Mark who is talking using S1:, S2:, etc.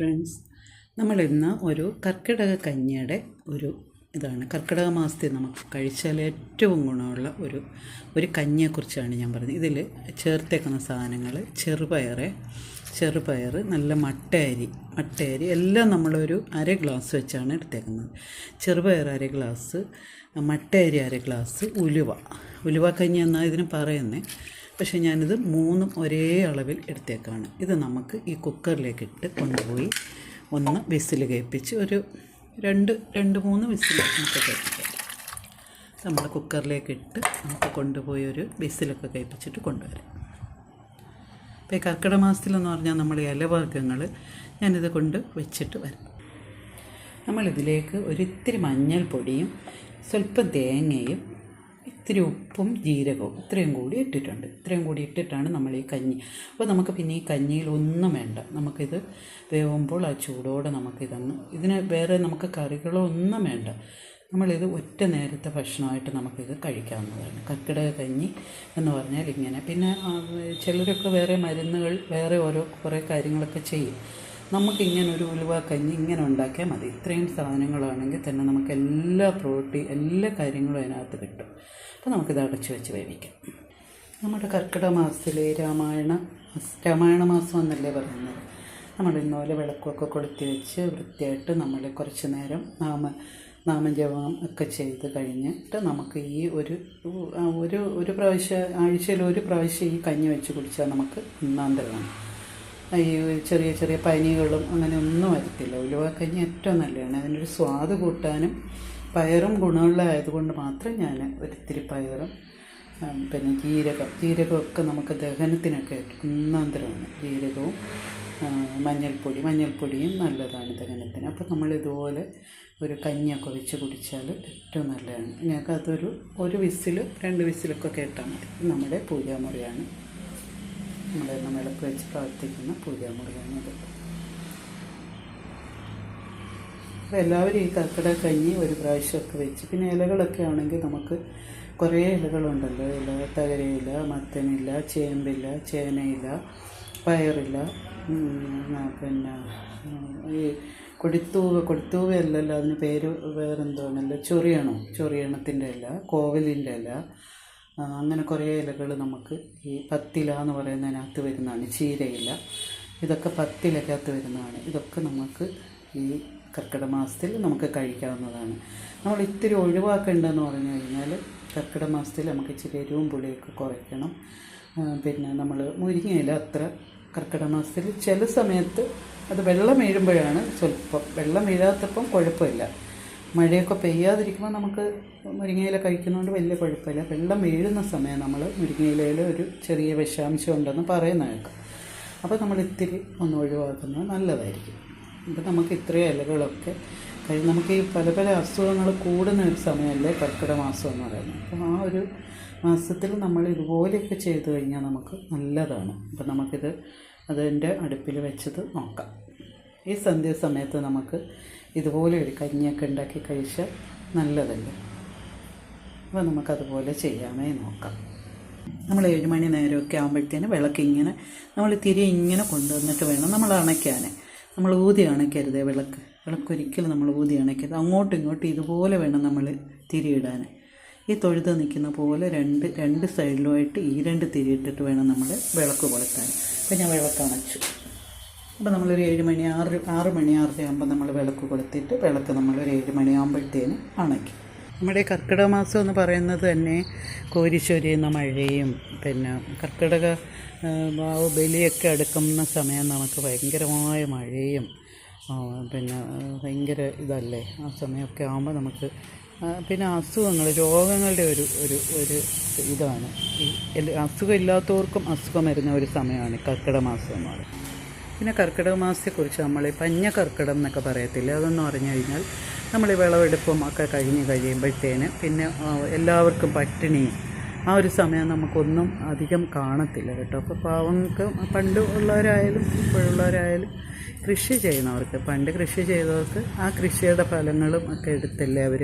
S1: Friends നമ്മളിന്ന് ഒരു കർക്കിടക കഞ്ഞിയുടെ ഒരു ഇതാണ്. കർക്കിടക മാസത്തിൽ നമുക്ക് കഴിച്ചാൽ ഏറ്റവും ഗുണമുള്ള ഒരു ഒരു കഞ്ഞിയെക്കുറിച്ചാണ് ഞാൻ പറഞ്ഞത്. ഇതിൽ ചേർത്തേക്കുന്ന സാധനങ്ങൾ ചെറുപയറ് ചെറുപയർ നല്ല മട്ടയരി മട്ടയരി എല്ലാം നമ്മളൊരു അര ഗ്ലാസ് വെച്ചാണ് എടുത്തേക്കുന്നത്. ചെറുപയർ അര ഗ്ലാസ് മട്ടയരി അര ഗ്ലാസ് ഉലുവ. ഉലുവ കഞ്ഞി എന്നാണ് ഇതിന് പറയുന്നത് പക്ഷേ ഞാനിത് മൂന്നും ഒരേ അളവിൽ എടുത്തേക്കാണ്. ഇത് നമുക്ക് ഈ കുക്കറിലേക്ക് ഇട്ട് കൊണ്ടുപോയി ഒന്ന് വിസിൽ കേൾപ്പിച്ച് ഒരു രണ്ട് രണ്ട് മൂന്ന് വിസിൽ നമുക്ക് കേൾപ്പിക്കാം. നമ്മൾ കുക്കറിലേക്ക് ഇട്ട് നമുക്ക് കൊണ്ടുപോയി ഒരു വിസിലൊക്കെ കേൾപ്പിച്ചിട്ട് കൊണ്ടുവരാം. ഇപ്പോൾ ഈ കർക്കിടക മാസത്തിലെന്ന് പറഞ്ഞാൽ നമ്മൾ ഇലവർഗങ്ങൾ ഞാനിത് കൊണ്ട് വെച്ചിട്ട് വരാം. നമ്മളിതിലേക്ക് ഒരിത്തിരി മഞ്ഞൾപ്പൊടിയും സ്വല്പം തേങ്ങയും ഇത്തിരി ഉപ്പും ജീരകവും ഇത്രയും കൂടി ഇട്ടിട്ടുണ്ട്. ഇത്രയും കൂടി ഇട്ടിട്ടാണ് നമ്മൾ ഈ കഞ്ഞി. അപ്പോൾ നമുക്ക് പിന്നെ ഈ കഞ്ഞിയിൽ ഒന്നും വേണ്ട. നമുക്കിത് വേവുമ്പോൾ ആ ചൂടോടെ നമുക്കിതൊന്ന് ഇതിന് വേറെ നമുക്ക് കറികളോ ഒന്നും വേണ്ട. നമ്മളിത് ഒറ്റ നേരത്തെ ഭക്ഷണമായിട്ട് നമുക്കിത് കഴിക്കാവുന്നതാണ്. കക്കിടക കഞ്ഞി എന്ന് പറഞ്ഞാൽ ഇങ്ങനെ. പിന്നെ ചിലരൊക്കെ വേറെ മരുന്നുകൾ വേറെ ഓരോ കുറേ കാര്യങ്ങളൊക്കെ ചെയ്യും. നമുക്കിങ്ങനെ ഒരു ഉലുവ കഞ്ഞി ഇങ്ങനെ ഉണ്ടാക്കിയാൽ മതി. ഇത്രയും സാധനങ്ങളാണെങ്കിൽ തന്നെ നമുക്ക് എല്ലാ പ്രോട്ടീൻ എല്ലാ കാര്യങ്ങളും അതിനകത്ത് കിട്ടും. അപ്പോൾ നമുക്കിത് അടച്ചു വെച്ച് വേവിക്കാം. നമ്മുടെ കർക്കിടക മാസത്തിലെ രാമായണ രാമായണ മാസം എന്നല്ലേ പറയുന്നത്? നമ്മൾ ഇന്നോലെ വിളക്കൊക്കെ കൊളുത്തി വെച്ച് വൃത്തിയായിട്ട് നമ്മൾ കുറച്ച് നേരം നാമ നാമജപം ഒക്കെ ചെയ്ത് കഴിഞ്ഞിട്ട് നമുക്ക് ഈ ഒരു ഒരു ഒരു പ്രാവശ്യം ആഴ്ചയിൽ ഒരു പ്രാവശ്യം ഈ കഞ്ഞി വെച്ച് കുടിച്ചാൽ നമുക്ക് ഒന്നാന്തരമാണ് ഈ ചെറിയ ചെറിയ പനികളും അങ്ങനെ ഒന്നും വരത്തില്ല. ഉലുവക്കഞ്ഞി ഏറ്റവും നല്ലതാണ്. അതിനൊരു സ്വാദ് കൂട്ടാനും പയറും ഗുണമുള്ളതായതുകൊണ്ട് മാത്രം ഞാൻ ഒരിത്തിരി പയറും പിന്നെ ജീരകം. ജീരകമൊക്കെ നമുക്ക് ദഹനത്തിനൊക്കെ ഒന്നാന്തരമാണ്. ജീരകവും മഞ്ഞൾപ്പൊടി. മഞ്ഞൾപ്പൊടിയും നല്ലതാണ് ദഹനത്തിന്. അപ്പോൾ നമ്മൾ ഇതുപോലെ ഒരു കഞ്ഞിയൊക്കെ വെച്ച് കുടിച്ചാൽ ഏറ്റവും നല്ലതാണ്. ഞങ്ങൾക്ക് അതൊരു ഒരു വിസിൽ രണ്ട് വിസിലൊക്കെ കേട്ടാൽ മതി. നമ്മുടെ പൂജാമുറിയാണ്. നമ്മുടെ എണ്ണം വിളക്ക് വെച്ച് പ്രവർത്തിക്കുന്ന പൂജാമുറിയാണിത് ഇത്. അപ്പോൾ എല്ലാവരും ഈ കർക്കിട കഞ്ഞി ഒരു പ്രാവശ്യമൊക്കെ വെച്ച് പിന്നെ ഇലകളൊക്കെ ആണെങ്കിൽ നമുക്ക് കുറേ ഇലകളുണ്ടല്ലോ. ഇല തകരയില മത്തനില ചേമ്പില ചേനയില പയറില ഉം, ആ, പിന്നെ ഈ കൊടിത്തൂവ കൊടിത്തൂവ അല്ലല്ലോ അതിന് പേര് വേറെന്തോണല്ലോ ചൊറിയണം. ചൊറിയണത്തിന്റെ ഇല കോവലിന്റെ ഇല അങ്ങനെ കുറേ ഇലകൾ നമുക്ക് ഈ പത്തില എന്ന് പറയുന്നതിനകത്ത് വരുന്നതാണ് ചീരയില. ഇതൊക്കെ പത്തിലക്കകത്ത് വരുന്നതാണ്. ഇതൊക്കെ നമുക്ക് ഈ കർക്കിടക മാസത്തിൽ നമുക്ക് കഴിക്കാവുന്നതാണ്. നമ്മൾ ഇത്തിരി ഒഴിവാക്കേണ്ടതെന്ന് പറഞ്ഞു കഴിഞ്ഞാൽ കർക്കിടക മാസത്തിൽ നമുക്ക് ഇച്ചിരി എരിവും പുളിയൊക്കെ കുറയ്ക്കണം. പിന്നെ നമ്മൾ മുരിങ്ങയില അത്ര കർക്കിടക മാസത്തിൽ ചില സമയത്ത് അത് വെള്ളം വീഴുമ്പോഴാണ് സ്വല്പം. വെള്ളം വീഴാത്തപ്പം കുഴപ്പമില്ല. മഴയൊക്കെ പെയ്യാതിരിക്കുമ്പോൾ നമുക്ക് മുരിങ്ങയില കഴിക്കുന്നതുകൊണ്ട് വലിയ കുഴപ്പമില്ല വെള്ളം വീഴുന്ന സമയം നമ്മൾ മുരിങ്ങയിലയിൽ ഒരു ചെറിയ വിഷാംശം ഉണ്ടെന്ന് പറയുന്ന കേൾക്കാം. അപ്പോൾ നമ്മൾ ഇത്തിരി ഒന്ന് ഒഴിവാക്കുന്നത് നല്ലതായിരിക്കും. അപ്പോൾ നമുക്ക് ഇത്രയും ഇലകളൊക്കെ കഴിയും നമുക്ക് ഈ പല പല അസുഖങ്ങൾ കൂടുന്ന ഒരു സമയമല്ലേ കർക്കിടക മാസം എന്ന് പറയുന്നത്. അപ്പോൾ ആ ഒരു മാസത്തിൽ നമ്മൾ ഇതുപോലെയൊക്കെ ചെയ്തു കഴിഞ്ഞാൽ നമുക്ക് നല്ലതാണ്. അപ്പോൾ നമുക്കിത് അതിന്റെ അടുപ്പിൽ വെച്ചത് നോക്കാം. ഈ സന്ധ്യ സമയത്ത് നമുക്ക് ഇതുപോലെ ഒരു കഞ്ഞിയൊക്കെ ഉണ്ടാക്കി കഴിച്ചാൽ നല്ലതല്ലേ? അപ്പോൾ നമുക്കതുപോലെ ചെയ്യാമേ നോക്കാം. നമ്മൾ ഏഴ് മണി നേരമൊക്കെ ആകുമ്പോഴത്തേന് വിളക്ക് ഇങ്ങനെ നമ്മൾ തിരി ഇങ്ങനെ കൊണ്ടുവന്നിട്ട് വേണം നമ്മൾ അണയ്ക്കാൻ നമ്മൾ ഊതി അണയ്ക്കരുത് വിളക്ക്. വിളക്ക് ഒരിക്കലും നമ്മൾ ഊതി അണയ്ക്കരുത്. അങ്ങോട്ടും ഇങ്ങോട്ടും ഇതുപോലെ വേണം നമ്മൾ തിരിയിടാൻ ഈ തൊഴുത് നിൽക്കുന്ന പോലെ രണ്ട് രണ്ട് സൈഡിലുമായിട്ട് ഈ രണ്ട് തിരിയിട്ടിട്ട് വേണം നമ്മൾ വിളക്ക് കൊളുത്താൻ അപ്പോൾ ഞാൻ വിളക്ക് അണച്ചു. അപ്പോൾ നമ്മളൊരു ഏഴ് മണി ആറ് ആറ് മണി ആറര ആകുമ്പോൾ നമ്മൾ വിളക്ക് കൊളുത്തിട്ട് വിളക്ക് നമ്മളൊരു ഏഴ് മണിയാകുമ്പോഴത്തേന് അണയ്ക്കും നമ്മുടെ കർക്കിടക മാസം എന്ന് പറയുന്നത് തന്നെ കോരിശ്വരിയുന്ന മഴയും പിന്നെ കർക്കിടക ബലിയൊക്കെ അടുക്കുന്ന സമയം നമുക്ക് ഭയങ്കരമായ മഴയും പിന്നെ ഭയങ്കര ഇതല്ലേ? ആ സമയമൊക്കെ ആകുമ്പോൾ നമുക്ക് പിന്നെ അസുഖങ്ങൾ രോഗങ്ങളുടെ ഒരു ഒരു ഒരു ഇതാണ്. ഈ എല്ലാ- അസുഖം വരുന്ന ഒരു സമയമാണ് കർക്കിടക മാസം എന്ന് പറയുന്നത്. പിന്നെ കർക്കിടക മാസത്തെക്കുറിച്ച് നമ്മൾ പഞ്ഞ കർക്കിടം എന്നൊക്കെ പറയത്തില്ല? അതെന്ന് പറഞ്ഞു കഴിഞ്ഞാൽ നമ്മൾ വിളവെടുപ്പും ഒക്കെ കഴിഞ്ഞ് കഴിയുമ്പോഴത്തേന് പിന്നെ എല്ലാവർക്കും പട്ടിണിയും ആ ഒരു സമയം നമുക്കൊന്നും അധികം കാണത്തില്ല കേട്ടോ. അപ്പോൾ പാവങ്ങൾക്ക് പണ്ട് ഉള്ളവരായാലും ഇപ്പോഴുള്ളവരായാലും കൃഷി ചെയ്യുന്നവർക്ക് പണ്ട് കൃഷി ചെയ്തവർക്ക് ആ കൃഷിയുടെ ഫലങ്ങളും ഒക്കെ എടുത്തല്ലേ അവർ